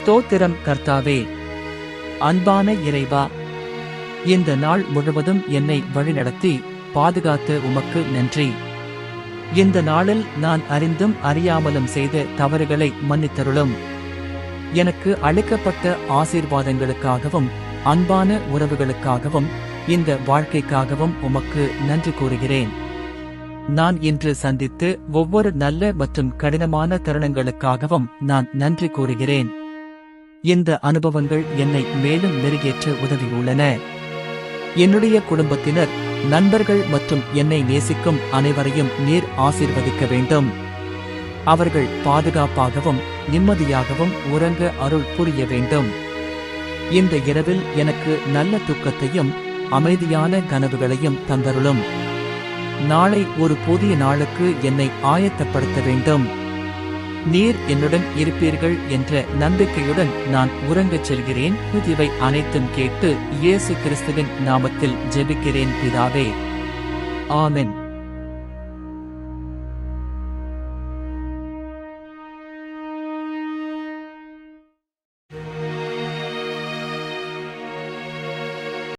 ஸ்தோத்திரம் கர்த்தாவே. அன்பான இறைவா இந்த நாள் முழுவதும் என்னை வழிநடத்தி பாதுகாத்த உமக்கு நன்றி. இந்த நாளில் நான் அறிந்தும் அறியாமலும் செய்த தவறுகளை மன்னித்தருளும். எனக்கு அளிக்கப்பட்ட ஆசீர்வாதங்களுக்காகவும் அன்பான உறவுகளுக்காகவும் இந்த வாழ்க்கைக்காகவும் உமக்கு நன்றி கூறுகிறேன். நான் இன்று சந்தித்து ஒவ்வொரு நல்ல மற்றும் கடினமான தருணங்களுக்காகவும் நான் நன்றி கூறுகிறேன். இந்த அனுபவங்கள் என்னை மேலும் மெருகேற்ற உதவியுள்ளன. என்னுடைய குடும்பத்தினர் நண்பர்கள் மற்றும் என்னை நேசிக்கும் அனைவரையும் நீர் ஆசீர்வதிக்க வேண்டும். அவர்கள் பாதுகாப்பாகவும் நிம்மதியாகவும் உறங்க அருள் புரிய வேண்டும். இந்த இரவில் எனக்கு நல்ல தூக்கத்தையும் அமைதியான கனவுகளையும் தந்தருளும். நாளை ஒரு புதிய நாளுக்கு என்னை ஆயத்தப்படுத்த வேண்டும். நீர் என்னுடன் இருப்பீர்கள் என்ற நம்பிக்கையுடன் நான் உறங்கச் செல்கிறேன். இவை அனைத்தும் கேட்டு இயேசு கிறிஸ்துவின் நாமத்தில் ஜெபிக்கிறேன் பிதாவே. ஆமென்.